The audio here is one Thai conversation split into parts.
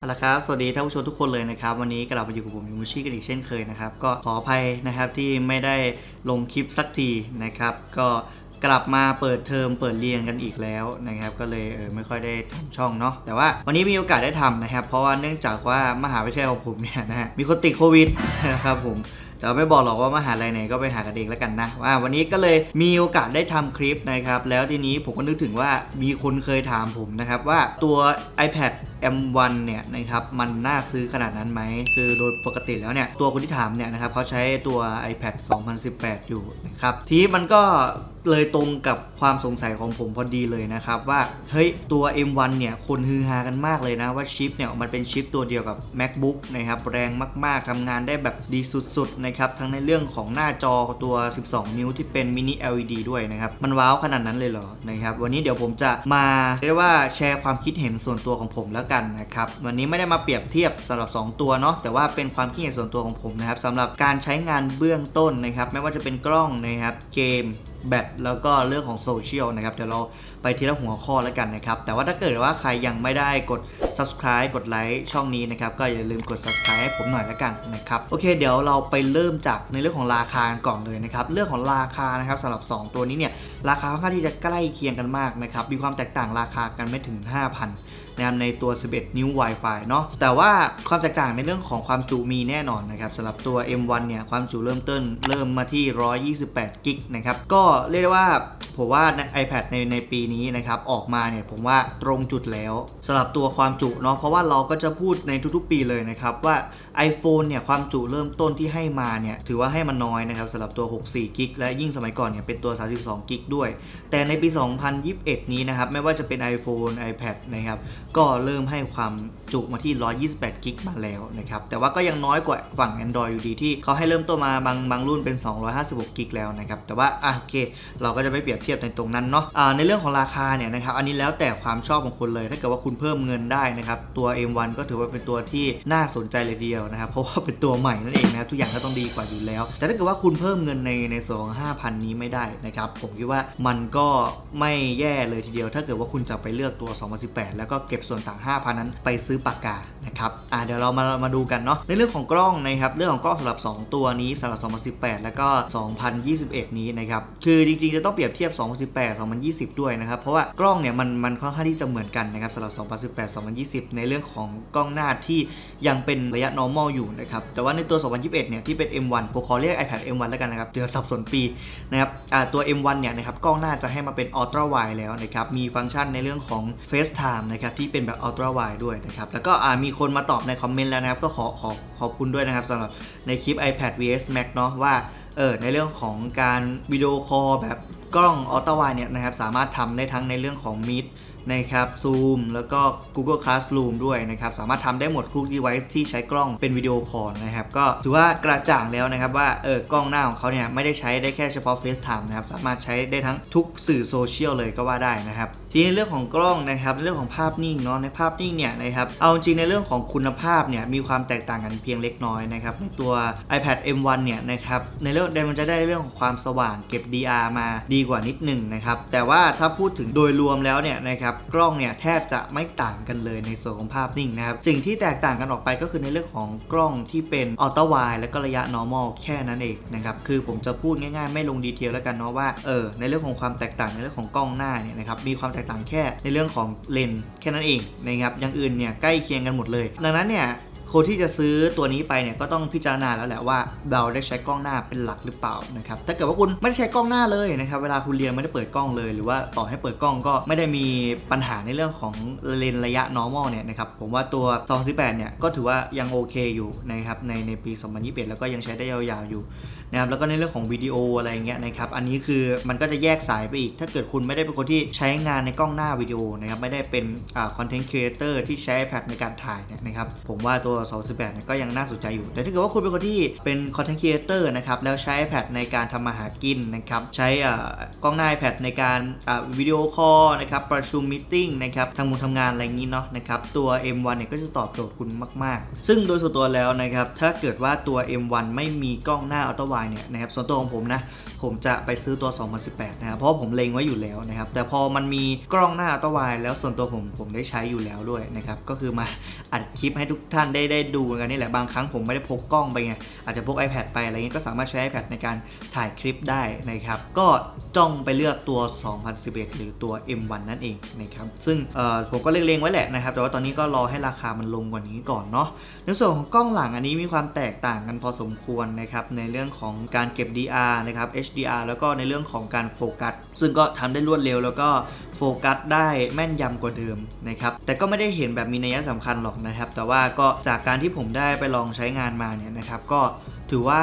เอาละครับ สวัสดีท่านผู้ชมทุกคนเลยนะครับ วันนี้กลับมาอยู่กับผมมิมูชิกันอีกเช่นเคยนะครับ ก็ขออภัยนะครับที่ไม่ได้ลงคลิปสักทีนะครับ ก็กลับมาเปิดเทอมเปิดเรียนกันอีกแล้วนะครับ ก็เลยเออไม่ค่อยได้ทำช่องเนาะแต่ว่าวันนี้มีโอกาสได้ทำนะครับ เพราะว่าเนื่องจากว่ามหาวิทยาลัยของผมเนี่ยนะฮะมีคนติดโควิดนะครับผม แต่ว่าไม่บอกหรอกว่ามหาลัยไหนก็ไปหากันเองแล้วกันนะว่าวันนี้ก็เลยมีโอกาสได้ทำคลิปนะครับ แล้วทีนี้ผมก็นึกถึงว่ามีคนเคยถามผมนะครับว่าตัว iPad M1 เนี่ยนะครับมันน่าซื้อขนาดนั้นไหม คือโดยปกติแล้วเนี่ยตัวคนที่ถามเนี่ยนะครับเขาใช้ตัว iPad 2018 อยู่นะครับทีมันก็เลยตรงกับความสงสัยของผมพอดีเลยนะครับว่าเฮ้ยตัว M1 เนี่ยคนฮือฮากันมากเลยนะว่าชิปเนี่ยมันเป็นชิปตัวเดียวกับ MacBook นะครับแรงมาก ๆทำงานได้แบบดีสุดๆนะครับทั้งในเรื่องของหน้าจอตัว 12 นิ้วที่เป็นมินิ LED ด้วยนะครับ มันว้าวขนาดนั้นเลยเหรอนะครับวันนี้เดี๋ยวผมจะมาเรียกว่าแชร์ความคิดเห็นส่วนตัวของผมแล้วกันนะครับวันนี้ไม่ได้มาเปรียบเทียบสำหรับ 2 ตัวเนาะแต่ว่าเป็นความคิดเห็นส่วนตัวของผมนะครับสำหรับการใช้งานเบื้องต้นนะครับไม่ว่าจะเป็นกล้องนะครับเกมแบตแล้วก็เรื่องของโซเชียลนะครับ เดี๋ยวเราไปทีละหัวข้อแล้วกันนะครับ แต่ว่าถ้าเกิดว่าใครยังไม่ได้กด subscribe กดไลค์ช่องนี้นะครับ ก็อย่าลืมกด subscribe ให้ผมหน่อยแล้วกันนะครับ โอเค เดี๋ยวเราไปเริ่มจากในเรื่องของราคากันก่อนเลยนะครับ เรื่องของราคานะครับสำหรับ 2 ตัวนี้เนี่ย ราคาค่อนข้างที่จะใกล้เคียงกันมากนะครับ มีความแตกต่างราคากันไม่ถึง 5,000นะครับในตัว 11 นิ้ว Wi-Fi เนาะ แต่ว่าความแตกต่างในเรื่องของความจุมีแน่นอนนะครับสำหรับตัว M1 เนี่ย ความจุเริ่มต้นเริ่มมาที่ 128 กิกนะครับ ก็เรียกได้ว่าผมว่าใน iPad ในในปีนี้นะครับออกมาเนี่ยผมว่าตรงจุดแล้วสำหรับตัวความจุเนาะเพราะว่าเราก็จะพูดในทุกๆ ปีเลยนะครับว่า iPhone เนี่ยความจุเริ่มต้นที่ให้มาเนี่ยถือว่าให้มันน้อยนะครับสำหรับตัว 64กิกและยิ่งสมัยก่อนเนี่ยเป็นตัว 32กิกด้วย แต่ในปี 2021 นี้นะครับไม่ว่าจะเป็น iPhone iPad นะครับก็เริ่มให้ความจุมาที่ 128กิกมาแล้วนะครับแต่ว่าก็ยังน้อยกว่าฝั่ง Android อยู่ดีที่เขาให้เริ่มต้นมาบางบางรุ่นเป็น 256กิกแล้วนะครับแต่ว่าอะโอเคเราก็จะไม่เปรียบเทียบในตรงนั้นเนาะอ่าในเรื่องของราคาเนี่ยนะครับอันนี้แล้วแต่ความชอบของคุณเลย ถ้าเกิดว่าคุณเพิ่มเงินได้นะครับตัว M1 ก็ถือว่าเป็นตัวที่น่าสนใจเลยเดียวนะครับเพราะว่าเป็นตัวใหม่นั่นเองนะทุกอย่างก็ต้องดีกว่าอยู่แล้ว แต่ถ้าเกิดว่าคุณเพิ่มเงินในในส่วนของ5,000 นี้ไม่ได้นะครับผมคิดว่ามันก็ไม่แย่เลยทีเดียว ถ้าเกิดว่าคุณจะไปเลือกตัว 2018 แล้วก็เก็บส่วนต่าง 5,000 นั้นไปซื้อปากกานะครับอ่าเดี๋ยวเรามามาดูกันเนาะในเรื่องของกล้องนะครับเรื่องของกล้องสำหรับ 2 ตัวนี้สำหรับ 2018 แล้วก็ 2021 นี้นะครับคคือจริงๆ จะต้องเปรียบเทียบ 2018 2020 ด้วยนะครับ เพราะว่ากล้องเนี่ยมันมันค่อนข้างที่จะเหมือนกันนะครับสำหรับ 2018 2020 ในเรื่องของกล้องหน้าที่ยังเป็นระยะ normal อยู่นะครับ แต่ว่าในตัว 2021 เนี่ยที่เป็น M1 ผมขอเรียก iPad M1 แล้วกันนะครับเดี๋ยวสับสนปีนะครับตัว M1 เนี่ยนะครับกล้องหน้าจะให้มาเป็น Ultra Wide แล้วนะครับ มีฟังก์ชันในเรื่องของ FaceTime นะครับที่เป็นแบบ Ultra Wide ด้วยนะครับแล้วก็มีคนมาตอบในคอมเมนต์แล้วนะครับก็ขอขอขอบคุณด้วยนะครับสำหรับในคลิป iPad vs Mac เนาะว่า เออในเรื่องของการวิดีโอคอลแบบกล้องออตวายเนี่ยนะครับสามารถทำได้ทั้งในเรื่องของมิด นะครับ Zoom แล้วก็ Google Classroom ด้วยนะครับ สามารถทำได้หมดทุก device ที่ใช้กล้องเป็นวิดีโอคอลนะครับ ก็ถือว่ากระจ่างแล้วนะครับว่าเออกล้องหน้าของเขาเนี่ยไม่ได้ใช้ได้แค่เฉพาะ FaceTime นะครับ สามารถใช้ได้ทั้งทุกสื่อโซเชียลเลยก็ว่าได้นะครับทีนี้เรื่องของกล้องนะครับในเรื่องของภาพนิ่งเนาะในภาพนิ่งเนี่ยนะครับเอาจริงในเรื่องของคุณภาพเนี่ยมีความแตกต่างกันเพียงเล็กน้อยนะครับในตัว iPad M1 เนี่ยนะครับในเรื่องมันจะได้เรื่องของความสว่างเก็บ DR มาดีกว่านิดนึงนะครับแต่ว่าถ้าพูดถึงโดยรวมแล้วเนี่ยนะครับกล้องเนี่ยแทบจะไม่ต่างกันเลยในส่วนของภาพนิ่งนะครับ สิ่งที่แตกต่างกันออกไปก็คือในเรื่องของกล้องที่เป็นออโตร้าไวและก็ระยะ normal แค่นั้นเองนะครับ คือผมจะพูดง่ายๆ ไม่ลงดีเทลแล้วกันเนาะว่าเออในเรื่องของความแตกต่างในเรื่องของกล้องหน้าเนี่ยนะครับมีความแตกต่างแค่ในเรื่องของเลนส์แค่นั้นเองนะครับอย่างอื่นเนี่ยใกล้เคียงกันหมดเลย ดังนั้นเนี่ย คนที่จะซื้อตัวนี้ไปเนี่ยก็ต้องพิจารณาแล้วแหละว่าเราได้ใช้กล้องหน้าเป็นหลักหรือเปล่านะครับถ้าเกิดว่าคุณไม่ได้ใช้กล้องหน้าเลยนะครับเวลาคุณเรียนไม่ได้เปิดกล้องเลย หรือว่าต่อให้เปิดกล้องก็ไม่ได้มีปัญหาในเรื่องของเลนระยะ normal เนี่ยนะครับผมว่าตัว2018 เนี่ยก็ถือว่ายังโอเคอยู่นะครับในในปี 2021 แล้วก็ยังใช้ได้ยาวๆอยู่นะครับแล้วก็ในเรื่องของวิดีโออะไรเงี้ยนะครับอันนี้คือมันก็จะแยกสายไปอีก ถ้าเกิดคุณไม่ได้เป็นคนที่ใช้งานในกล้องหน้าวิดีโอนะครับไม่ได้เป็นคอนเทนต์ครีเอเตอร์ที่ใช้ iPad ในการถ่ายเนี่ยนะครับผมว่าตัว2018เนี่ยก็ยังน่าสนใจอยู่ แต่ถ้าเกิดว่าคุณเป็นคนที่เป็น content creator นะครับ แล้วใช้ iPad ในการทำมาหากินนะครับ ใช้กล้องหน้า iPad ในการวิดีโอคอลนะครับ ประชุมมิ팅นะครับทำงานทำงานอะไรอย่างนี้เนาะนะครับ ตัว M1 เนี่ยก็จะตอบโจทย์คุณมาก ๆ ซึ่งโดยส่วนตัวแล้วนะครับ ถ้าเกิดว่าตัว M1 ไม่มีกล้องหน้าอัลตร้าไวเนี่ยนะครับ ส่วนตัวของผมนะ ผมจะไปซื้อตัว 2018 นะครับ เพราะผมเล็งไว้อยู่แล้วนะครับ แต่พอมันมีกล้องหน้าอัลตร้าไวแล้วส่วนตัวผมผมได้ใช้อยู่แล้วด้วยนะครับ ก็คือมาอัดคลิปให้ทุกท่านได้ได้ดูกันนี่แหละบางครั้งผมไม่ได้พกกล้องไปไงอาจจะพก iPad ไปอะไรเงี้ยก็สามารถใช้ iPad ในการถ่ายคลิปได้นะครับก็จ้องไปเลือกตัว 2011 หรือตัว M1 นั่นเองนะครับซึ่งผมก็เล็งๆไว้แหละนะครับแต่ว่าตอนนี้ก็รอให้ราคามันลงกว่านี้ก่อนเนาะในส่วนของกล้องหลังอันนี้มีความแตกต่างกันพอสมควรนะครับในเรื่องของการเก็บ DR นะครับ HDR แล้วก็ในเรื่องของการโฟกัสซึ่งก็ทำได้รวดเร็วแล้วก็โฟกัสได้แม่นยำกว่าเดิมนะครับแต่ก็ไม่ได้เห็นแบบมีนัยสำคัญหรอกนะครับแต่ว่าก็จากการที่ผมได้ไปลองใช้งานมาเนี่ยนะครับ ก็ถือว่า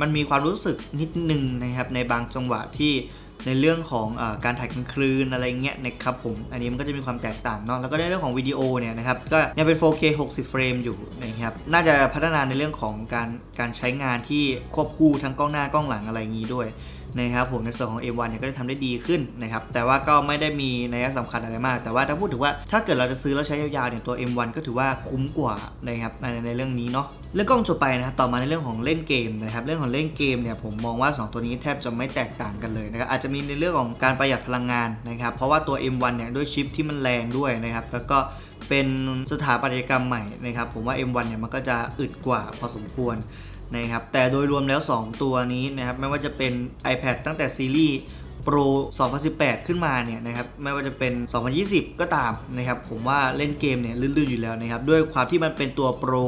มันมีความรู้สึกนิดนึงนะครับในบางจังหวะที่ในเรื่องของอการถ่ายกลางคืนอะไรเงี้ยนะครับผม อันนี้มันก็จะมีความแตกต่างเนาะ แล้วก็ในเรื่องของวิดีโอเนี่ยนะครับ ก็ยังเป็น 4K 60 เฟรมอยู่นะครับ น่าจะพัฒนาในเรื่องของการการใช้งานที่ควบคู่ทั้งกล้องหน้ากล้องหลังอะไรอย่างนี้ด้วย นะครับผมในส่วนของ M1 เนี่ยก็จะทำได้ดีขึ้นนะครับแต่ว่าก็ไม่ได้มีนัยสำคัญอะไรมาก แต่ว่าถ้าพูดถึงว่าถ้าเกิดเราจะซื้อแล้วใช้ยาวๆเนี่ยตัว M1 ก็ถือว่าคุ้มกว่านะครับในในเรื่องนี้เนาะเรื่องกล้องจบไปนะครับต่อมาในเรื่องของเล่นเกมนะครับเรื่องของเล่นเกมเนี่ยผมมองว่า 2 ตัวนี้แทบจะไม่แตกต่างกันเลยนะครับอาจจะมีในเรื่องของการประหยัดพลังงานนะครับเพราะว่าตัว M1 เนี่ยด้วยชิปที่มันแรงด้วยนะครับแล้วก็เป็นสถาปัตยกรรมใหม่นะครับผมว่า M1 เนี่ยมันก็จะอึดกว่าพอสมควร นะครับแต่โดยรวมแล้ว 2 ตัวนี้นะครับไม่ว่าจะเป็น iPad ตั้งแต่ซีรีส์ Pro 2018 ขึ้นมาเนี่ยนะครับไม่ว่าจะเป็น 2020 ก็ตามนะครับผมว่าเล่นเกมเนี่ยลื่นๆอยู่แล้วนะครับด้วยความที่มันเป็นตัว Pro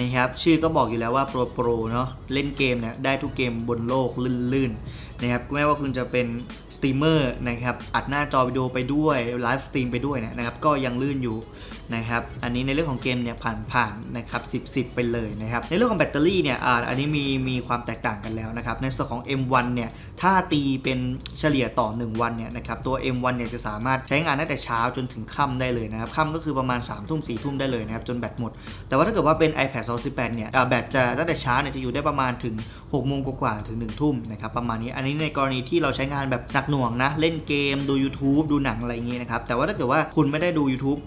นะครับชื่อก็บอกอยู่แล้วว่า Pro Pro เนาะเล่นเกมเนี่ยได้ทุกเกมบนโลกลื่นๆนะครับไม่ว่าคุณจะเป็นสตรีมเมอร์นะครับอัดหน้าจอวิดีโอไปด้วยไลฟ์สตรีมไปด้วยนะครับก็ยังลื่นอยู่นะครับอันนี้ในเรื่องของเกมเนี่ยผ่านๆนะครับ10 10 ไปเลยนะครับในเรื่องของแบตเตอรี่เนี่ยอ่าอันนี้มีมีความแตกต่างกันแล้วนะครับในส่วนของ M1 เนี่ยถ้าตีเป็นเฉลี่ยต่อ 1 วันเนี่ยนะครับตัว M1 เนี่ยจะสามารถใช้งานตั้งแต่เช้าจนถึงค่ำได้เลยนะครับค่ำก็คือประมาณ3ทุ่ม4ทุ่มได้เลยนะครับจนแบตหมด แต่ว่าถ้าเกิดว่าเป็น iPad 2 8เนี่ยแบตจะตั้งแต่เช้าเนี่ยจะอยู่ได้ประมาณถึง6โมงกว่าถึง1ทุ่มนะครับประมาณนี้อันนี้ในกรณีที่เราใช้งานแบบหนักหน่วงนะ เล่นเกมดู YouTube ดูหนังอะไรอย่างเงี้นะครับแต่ว่าถ้าเกิดว่าคุณไม่ได้ดู YouTube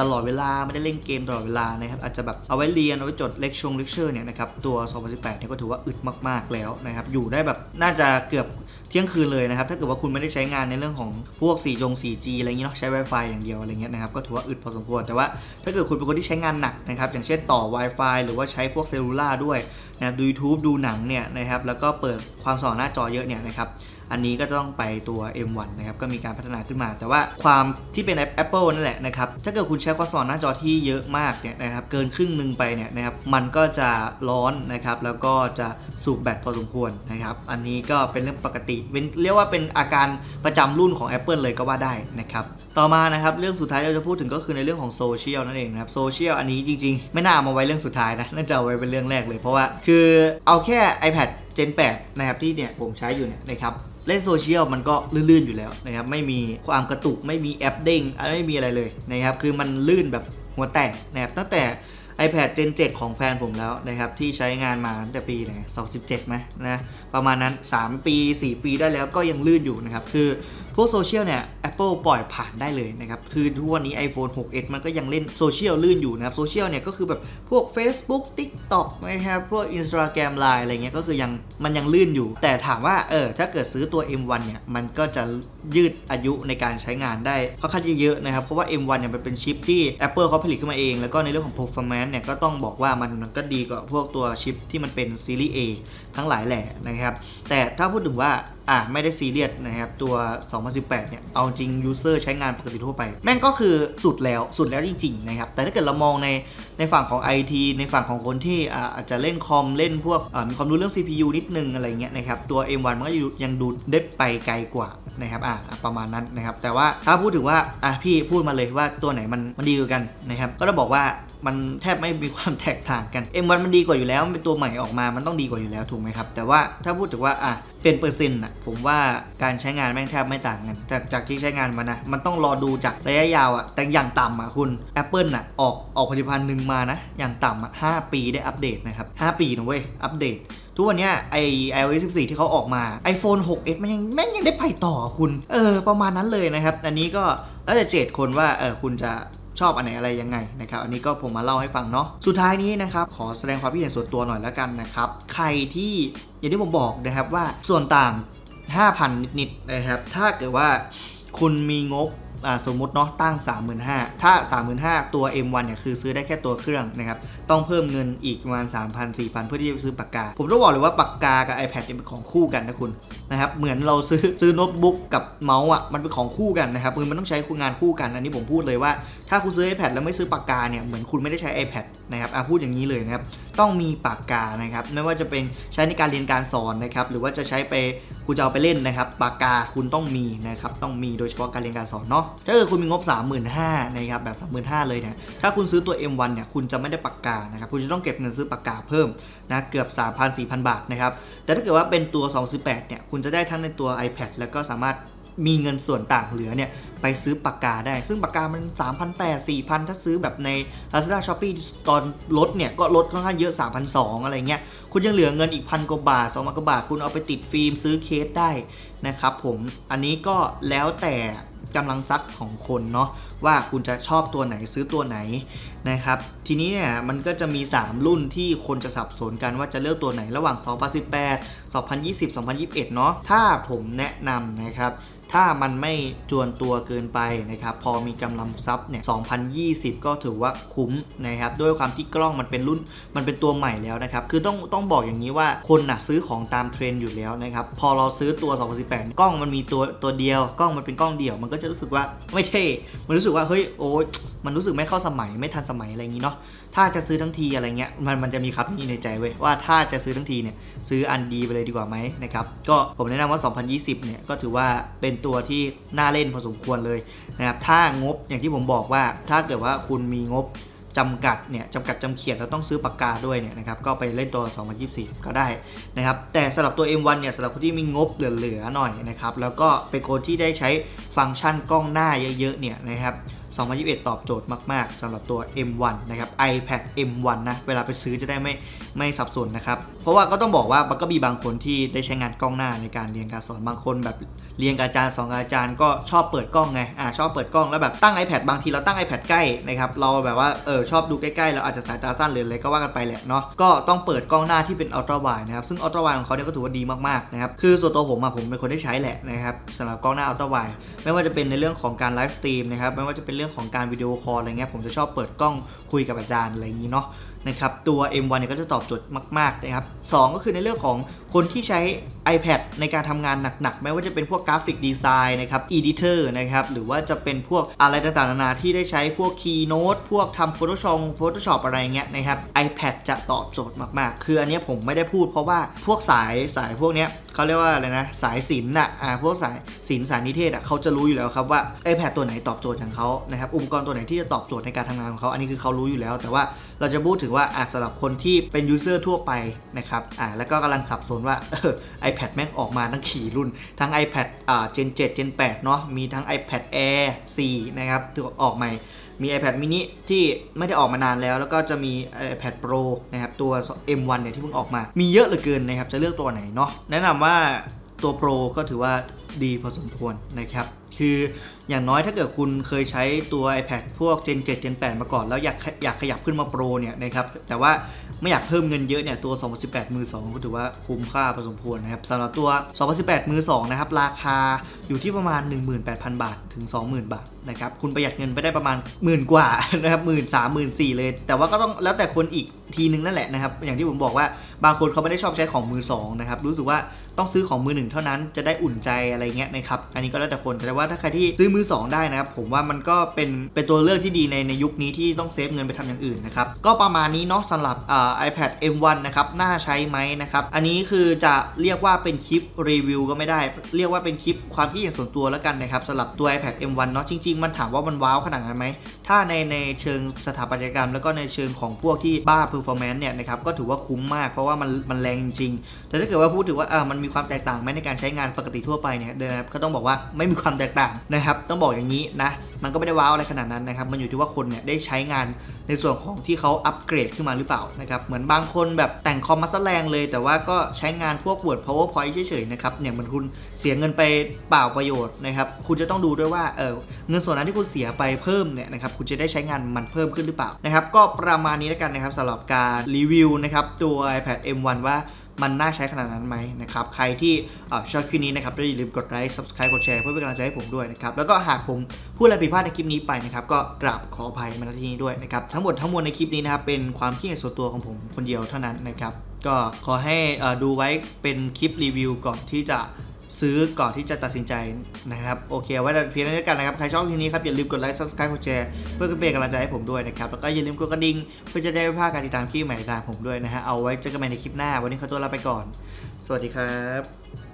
ตลอดเวลาไม่ได้เล่นเกมตลอดเวลานะครับอาจจะแบบเอาไว้เรียนเอาไว้จดเลคชงเลคเชอร์เนี่ยนะครับตัว 2018เนี่ยก็ถือว่าอึดมาก ๆ แล้วนะครับอยู่ได้แบบน่าจะเกือบเที่ยงคืนเลยนะครับถ้าเกิดว่าคุณไม่ได้ใช้งานในเรื่องของพวก4จง 4G อะไรอย่างเงี้ยเนาะใช้ Wi-Fi อย่างเดียวอะไรเงี้ยนะครับก็ถือว่าอึดพอสมควรแต่ว่าถ้าเกิดคุณเป็นคนที่ใช้งานหนักนะครับอย่างเช่นต่อ Wi-Fi หรือว่าใช้พวกเซลลูล่าด้วยนะดู YouTube ดูหนังเนี่ยนะครับแล้วก็เปิดความสว่างหน้าจอเยอะเนี่ยนะครับอันนี้ก็ต้องไปตัว M1 นะครับก็มีการพัฒนาขึ้นมา แต่ว่าความที่เป็น Apple นั่นแหละนะครับถ้าเกิดคุณใช้ความสว่างหน้าจอที่เยอะมากเนี่ยนะครับเกินครึ่งหนึ่งไปเนี่ยนะครับมันก็จะร้อนนะครับแล้วก็จะสูบแบตพอสมควรนะครับอันนี้ก็เป็นเรื่องปกติเป็นเรียกว่าเป็นอาการประจำรุ่นของ Apple เลยก็ว่าได้นะครับต่อมานะครับเรื่องสุดท้ายที่เราจะพูดถึงก็คือในเรื่องของโซเชียลนั่นเองนะครับโซเชียลอันนี้จริงๆ ไม่น่าเอามาไว้เรื่องสุดท้ายนะน่าจะเอาไว้เป็นเรื่องแรกเลยเพราะว่าคือเอาแค่ iPad Gen 8 นะครับที่เนี่ยผมใช้อยู่เนี่ยนะครับ เล่นโซเชียลมันก็ลื่นๆอยู่แล้วนะครับไม่มีความกระตุกไม่มีแอปเด้งไม่มีอะไรเลยนะครับคือมันลื่นแบบหัวแตกนะครับตั้งแต่ iPad Gen 7 ของแฟนผมแล้วนะครับที่ใช้งานมาตั้งแต่ปีไหน2017ไหมนะประมาณนั้น 3 ปี 4 ปีได้แล้วก็ยังลื่นอยู่นะครับคือ พวกโซเชียลเนี่ย Apple ปล่อยผ่านได้เลยนะครับ คือทุกวันนี้ iPhone 6s มันก็ยังเล่นโซเชียลลื่นอยู่นะครับโซเชียลเนี่ยก็คือแบบพวก Facebook TikTok นะครับพวก Instagram Line อะไรเงี้ยก็คือยังมันยังลื่นอยู่ แต่ถามว่าเออถ้าเกิดซื้อตัว M1 เนี่ยมันก็จะยืดอายุในการใช้งานได้ค่อนข้างเยอะนะครับ เพราะว่า M1 เนี่ยมันเป็นชิปที่ Apple เขาผลิตขึ้นมาเอง แล้วก็ในเรื่องของ performance เนี่ยก็ต้องบอกว่ามันมันก็ดีกว่าพวกตัวชิปที่มันเป็นซีรีส์ A ทั้งหลายแหล่นะครับแต่ถ้าพูดถึงว่าอ่าไม่ได้ซีเรียสนะครับตัว2018 เนี่ย เอาจริงยูเซอร์ใช้งานปกติทั่วไป แม่งก็คือสุดแล้วสุดแล้วจริงๆนะครับ แต่ถ้าเกิดเรามองในในฝั่งของ IT ในฝั่งของคนที่อาจจะเล่นคอมเล่นพวกมีความรู้เรื่อง CPU นิดนึงอะไรเงี้ยนะครับ ตัว M1 มันก็ยังดูได้ไปไกลกว่านะครับอ่าประมาณนั้นนะครับ แต่ว่าถ้าพูดถึงว่าอะพี่พูดมาเลยว่าตัวไหนมันมันดีกว่ากันนะครับ ก็ต้องบอกว่ามันแทบไม่มีความแตกต่างกัน M1 มันดีกว่าอยู่แล้วมันเป็นตัวใหม่ออกมามันต้องดีกว่าอยู่แล้วถูกไหมครับแต่ว่าถ้าพูดถึงว่าอะเป็นเปอร์เซ็นต์อะผมว่าการใช้งานแม่งแทบไม่ต่างกันจากจากที่ใช้งานมานะ มันต้องรอดูจากระยะยาวอะแต่อย่างต่ำอะคุณ Apple น่ะออกออกผลิตภัณฑ์หนึ่งมานะ อย่างต่ำอะ5ปีได้อัปเดตนะครับ5ปีนะเว้ย อัปเดตทุกวันเนี้ยไอ iOS 14 ที่เขาออกมา iPhone 6s มันยังแม่งยังได้ไปต่อคุณ เออ ประมาณนั้นเลยนะครับ อันนี้ก็แล้วแต่เจตคนว่าเออคุณจะชอบอันไหนอะไรยังไงนะครับ อันนี้ก็ผมมาเล่าให้ฟังเนาะ สุดท้ายนี้นะครับ ขอแสดงความคิดเห็นส่วนตัวหน่อยแล้วกันนะครับ ใครที่อย่างที่ผมบอกนะครับว่าส่วนต่าง 5,000 นิดๆนะครับ ถ้าเกิดว่าคุณมีงบ สมมุติเนาะตั้ง 35,000 ถ้า 35,000 ตัว M1 เนี่ยคือซื้อได้แค่ตัวเครื่องนะครับ ต้องเพิ่มเงินอีกประมาณ 3,000 4,000 เพื่อที่จะซื้อปากกา ผมต้องบอกเลยว่าปากกากับ iPad เนี่ยเป็นของคู่กันนะคุณนะครับ เหมือนเราซื้อซื้อโน้ตบุ๊กกับเมาส์อะ มันเป็นของคู่กันนะครับคือมันต้องใช้งานคู่กัน อันนี้ผมพูดเลยว่า ถ้าคุณซื้อ iPad แล้วไม่ซื้อปากกาเนี่ย เหมือนคุณไม่ได้ใช้ iPad นะครับอะพูดอย่างนี้เลยนะครับ ต้องมีปากกานะครับ ไม่ว่าจะเป็นใช้ในการเรียนการสอนนะครับ หรือว่าจะใช้ไปคุณจะเอาไปเล่นนะครับ ปากกาคุณต้องมีนะครับ ต้องมีโดยเฉพาะการเรียนการสอนเนาะถ้าเกิดคุณมีงบ 35,000นะครับแบบ 35,000เลยเนี่ยถ้าคุณซื้อตัว M1 เนี่ยคุณจะไม่ได้ปากกานะครับคุณจะต้องเก็บเงินซื้อปากกาเพิ่มนะเกือบ 3,000 4,000 บาทนะครับแต่ถ้าเกิดว่าเป็นตัว218เนี่ยคุณจะได้ทั้งในตัว iPad แล้วก็สามารถมีเงินส่วนต่างเหลือเนี่ยไปซื้อปากกาได้ ซึ่งปากกามัน 3,800 4,000 ถ้าซื้อแบบใน Lazada Shopee ตอนลดเนี่ย ก็ลดค่อนข้างเยอะ 3,200 อะไรเงี้ย คุณยังเหลือเงินอีกพันกว่าบาท 2,000 กว่าบาท คุณเอาไปติดฟิล์มซื้อเคสได้นะครับผม อันนี้ก็แล้วแต่ กำลังซักของคนเนาะว่าคุณจะชอบตัวไหนซื้อตัวไหนนะครับ ทีนี้เนี่ยมันก็จะมี 3 รุ่นที่คนจะสับสนกันว่าจะเลือกตัวไหนระหว่าง 2018 2020 2021 เนาะถ้าผมแนะนำนะครับ ถ้ามันไม่จวนตัวเกินไปนะครับพอมีกำลังทรัพย์เนี่ย2020 ก็ถือว่าคุ้มนะครับด้วยความที่กล้องมันเป็นรุ่นมันเป็นตัวใหม่แล้วนะครับคือต้องต้องบอกอย่างนี้ว่าคนน่ะซื้อของตามเทรนด์อยู่แล้วนะครับพอเราซื้อตัว 2018 กล้องมันมีตัวตัวเดียว กล้องมันเป็นกล้องเดี่ยวมันก็จะรู้สึกว่าไม่เท่ มันรู้สึกว่าเฮ้ยโอ๊ยมันรู้สึกไม่เข้าสมัยไม่ทันสมัยอะไรอย่างนี้เนาะ ถ้าจะซื้อทั้งทีอะไรเงี้ยมันมันจะมีครับนี้ในใจเว้ยว่าถ้าจะซื้อทั้งทีเนี่ยซื้ออันดีไปเลยดีกว่าไหมนะครับก็ผมแนะนำว่า 2020 เนี่ยก็ถือว่าเป็นตัวที่น่าเล่นพอสมควรเลยนะครับถ้างบอย่างที่ผมบอกว่าถ้าเกิดว่าคุณมีงบจำกัดเนี่ยจำกัดจำเขียดแล้วต้องซื้อปากกาด้วยเนี่ยนะครับก็ไปเล่นตัว 2024 ก็ได้นะครับแต่สำหรับตัว M1 เนี่ยสำหรับคนที่มีงบเหลือๆหน่อยนะครับแล้วก็เป็นคนที่ได้ใช้ฟังก์ชันกล้องหน้าเยอะๆเนี่ยนะครับ 2021 ตอบโจทย์มากๆสำหรับตัว M1 นะครับ iPad M1 นะ เวลาไปซื้อจะได้ไม่ไม่สับสนนะครับ เพราะว่าก็ต้องบอกว่ามันก็มีบางคนที่ได้ใช้งานกล้องหน้าในการเรียนการสอนบางคนแบบเรียนกับอาจารย์สอนกับอาจารย์ก็ชอบเปิดกล้องไงอ่าชอบเปิดกล้องแล้วแบบตั้ง iPad บางทีเราตั้ง iPad ใกล้นะครับเราแบบว่าเออชอบดูใกล้ๆเราอาจจะสายตาสั้นหรืออะไรก็ว่ากันไปแหละเนาะก็ต้องเปิดกล้องหน้าที่เป็นอัลตร้าไวนะครับ ซึ่งอัลตร้าไวของเขาเนี่ยก็ถือว่าดีมากๆนะครับคือส่วนตัวผมอะผมเป็นคนได้ใช้แหละนะครับสำหรับกล้องหน้าอัลตร้าไวไม่ว่าจะเป็นในเรื่องของการไลฟ์สตรีมนะครับไม่ว่าจะเป็นเรื่องของการวิดีโอคอลอะไรเงี้ยผมจะชอบเปิดกล้อง คุยกับอาจารย์อะไรอย่างนี้เนาะนะครับตัว M1 เนี่ยก็จะตอบโจทย์มาก ๆ นะครับสองก็คือในเรื่องของคนที่ใช้ iPad ในการทำงานหนัก ๆ ไม่ว่าจะเป็นพวกกราฟิกดีไซน์นะครับ Editor นะครับ หรือว่าจะเป็นพวกอะไรต่างๆ นานาที่ได้ใช้พวก Keynote พวกทำ Photoshop Photoshop อะไรเงี้ยนะครับ iPad จะตอบโจทย์มาก ๆ คืออันนี้ผมไม่ได้พูดเพราะว่าพวกสายสายพวกเนี้ยเขาเรียกว่าอะไรนะ สายศิลป์น่ะอ่าพวกสายศิลป์สายนิเทศอะเขาจะรู้อยู่แล้วครับว่า iPad ตัวไหนตอบโจทย์ของเขานะครับอุปกรณ์ตัวไหนที่จะตอบโจทย์ในการทำงานของเขาอันนี้คือเขารู้อยู่แล้ว แต่ว่าเราจะพูดถึงว่าอะสำหรับคนที่เป็นยูเซอร์ทั่วไปนะครับอ่าแล้วก็กำลังสับสนว่าออ iPad แม่งออกมาทั้งขี่รุ่น ทั้ง iPad อ่า Gen 7 Gen 8เนาะมีทั้ง iPad Air 4 นะครับที่ออกใหม่มี iPad mini ที่ไม่ได้ออกมานานแล้ว แล้วก็จะมี iPad Pro นะครับ ตัว M1 เนี่ยที่เพิ่งออกมา มีเยอะเหลือเกินนะครับ จะเลือกตัวไหนเนาะ แนะนำว่าตัว Pro ก็ถือว่าดีพอสมควรนะครับ คืออย่างน้อยถ้าเกิดคุณเคยใช้ตัว iPad พวก Gen 7 Gen 8 มาก่อน แล้วอยากอยากขยับขึ้นมา Pro เนี่ยนะครับแต่ว่า ไม่อยากเพิ่มเงินเยอะเนี่ยตัว 2018 มือ 2 ก็ถือว่าคุ้มค่าพอสมควรนะครับสำหรับตัว 2018 มือ 2 นะครับ ราคาอยู่ที่ประมาณ 18,000 บาท ถึง 20,000 บาทนะครับคุณประหยัดเงินไปได้ประมาณหมื่นกว่านะครับหมื่นสามหมื่นสี่เลย แต่ว่าก็ต้องแล้วแต่คนอีกทีนึงนั่นแหละนะครับ อย่างที่ผมบอกว่าบางคนเขาไม่ได้ชอบใช้ของมือ2นะครับรู้สึกว่าต้องซื้อของมือหนึ่งเท่านั้นจะได้อุ่นใจอะไรเงี้ยนะครับอันนี้ก็แล้วแต่คนแต่ว่าถ้าใครที่ซื้อมือสองได้นะครับ ผมว่ามันก็เป็นเป็นตัวเลือกที่ดีในในยุคนี้ที่ต้องเซฟเงินไปทำอย่างอื่นนะครับก็ประมาณนี้เนาะสำหรับอ iPad M1 นะครับน่าใช้ไหมนะครับ อันนี้คือจะเรียกว่าเป็นคลิปรีวิวก็ไม่ได้ เรียกว่าเป็นคลิปความคิดเห็นส่วนตัวแล้วกันนะครับสำหรับตัว iPad M1 เนาะจริง ๆ มันถามว่ามันว้าวขนาดนั้นไหม ถ้าในในเชิงสถาปัตยกรรม แล้วก็ในเชิงของพวกที่บ้า performance เนี่ยนะครับก็ถือว่าคุ้มมากเพราะว่ามันมันแรงจริงๆแต่ถ้าเกิดว่าพูดถึงว่าอ่ามันมีความแตกต่างไหมในการใช้งานปกติทั่วไปเนี่ยเดนะครับก็ต้องบอกว่าไม่มีความแตกต่างนะครับต้องบอกอย่างนี้นะมันก็ไม่ได้ว้าวอะไรขนาดนั้นนะครับมันอยู่ที่ว่าคนเนี่ยได้ใช้งานในส่วนของที่เขาอัปเกรดขึ้นมาหรือเปล่านะครับเหมือนบางคนแบบแต่งคอมมาซะแรงเลย แต่ว่าก็ใช้งานพวก Word PowerPoint เฉยๆนะครับเนี่ยเหมือนคุณเสียเงินไปเปล่าประโยชน์นะครับคุณจะต้องดูด้วยว่าเออเงินส่วนนั้นที่คุณเสียไปเพิ่มเนี่ยนะครับคุณจะได้ใช้งานมันเพิ่มขึ้นหรือเปล่านะครับก็ประมาณนี้แล้วกันนะครับสำหรับการรีวิวนะครับตัว iPad M1 ว่า มันน่าใช้ขนาดนั้นไหมนะครับใครที่ชอบคลิปนี้นะครับอย่าลืมกดไลค์ subscribe กดแชร์เพื่อเป็นกำลังใจให้ผมด้วยนะครับแล้วก็หากผมพูดอะไรผิดพลาดในคลิปนี้ไปนะครับก็กราบขออภัยมาณที่นี้ด้วยนะครับทั้งหมดทั้งมวลในคลิปนี้นะครับเป็นความคิดเห็นส่วนตัวของผมคนเดียวเท่านั้นนะครับก็ขอให้ดูไว้เป็นคลิปรีวิวก่อนที่จะ ซื้อก่อนที่จะตัดสินใจนะครับ โอเค ไว้เพียงเท่านี้กันนะครับ ใครชอบคลิปนี้ครับ อย่าลืมกดไลค์ subscribe กดแชร์เพื่อเป็นกำลังใจให้ผมด้วยนะครับ แล้วก็อย่าลืมกดกระดิ่งเพื่อจะได้ไม่พลาดการติดตามคลิปใหม่ๆจากผมด้วยนะฮะเอาไว้เจอกันใหม่ในคลิปหน้า วันนี้ขอตัวลาไปก่อน สวัสดีครับ